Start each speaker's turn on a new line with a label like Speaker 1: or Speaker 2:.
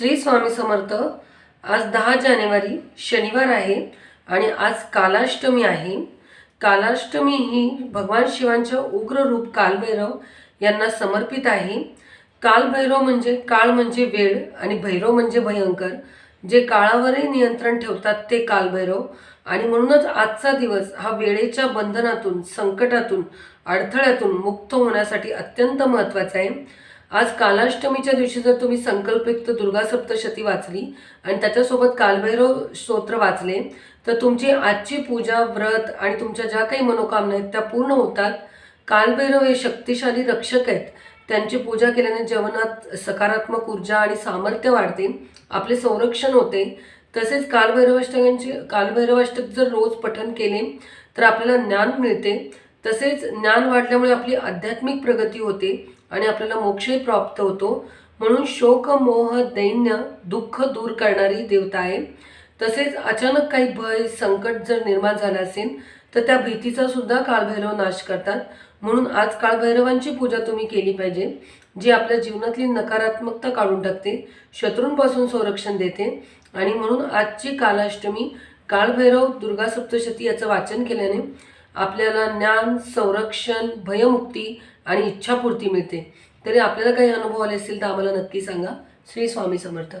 Speaker 1: श्री स्वामी समर्थ आज दहा जानेवारी शनिवार आहे आणि आज कालाष्टमी आहे. कालाष्टमी ही भगवान शिवांच्या उग्र रूप कालभैरव यांना समर्पित आहे. कालभैरव म्हणजे काळ म्हणजे वेळ आणि भैरव म्हणजे भयंकर. जे काळावरही नियंत्रण ठेवतात ते कालभैरव. आणि म्हणूनच आजचा दिवस हा वेळेच्या बंधनातून संकटातून अडथळ्यातून मुक्त होण्यासाठी अत्यंत महत्त्वाचा आहे. आज कालाष्टमीच्या दिवशी जर तुम्ही संकल्पयुक्त दुर्गा सप्तशती वाचली आणि त्याच्यासोबत कालभैरव स्तोत्र वाचले तर तुमची आजची पूजा व्रत आणि तुमच्या ज्या काही मनोकामना आहेत त्या पूर्ण होतात. कालभैरव हे शक्तिशाली रक्षक आहेत. त्यांची पूजा केल्याने जीवनात सकारात्मक ऊर्जा आणि सामर्थ्य वाढते आपले संरक्षण होते. तसेच कालभैरवाष्टकांची कालभैरवाष्टक जर रोज पठन केले तर आपल्याला ज्ञान मिळते. तसेच ज्ञान वाढल्यामुळे आपली आध्यात्मिक प्रगती होते. आणि आपल्याला मोक्षही प्राप्त होतो. म्हणून शोक मोह दैन्य दुःख दूर करणारी देवता आहे. तसेच अचानक काही भय संकट जर निर्माण झालं असेल तर त्या भीतीचा सुद्धा काळभैरव नाश करतात. म्हणून आज काळभैरवांची पूजा तुम्ही केली पाहिजे जी आपल्या जीवनातली नकारात्मकता काढून टाकते शत्रूंपासून संरक्षण देते. आणि म्हणून आजची कालाष्टमी काळभैरव दुर्गा सप्तशती याचं वाचन केल्याने आपल्याला ज्ञान संरक्षण भयमुक्ती आणि इच्छापूर्ती मिळते. तरी आपल्याला काही अनुभव आले असतील तर आम्हाला नक्की सांगा. श्री स्वामी समर्थ.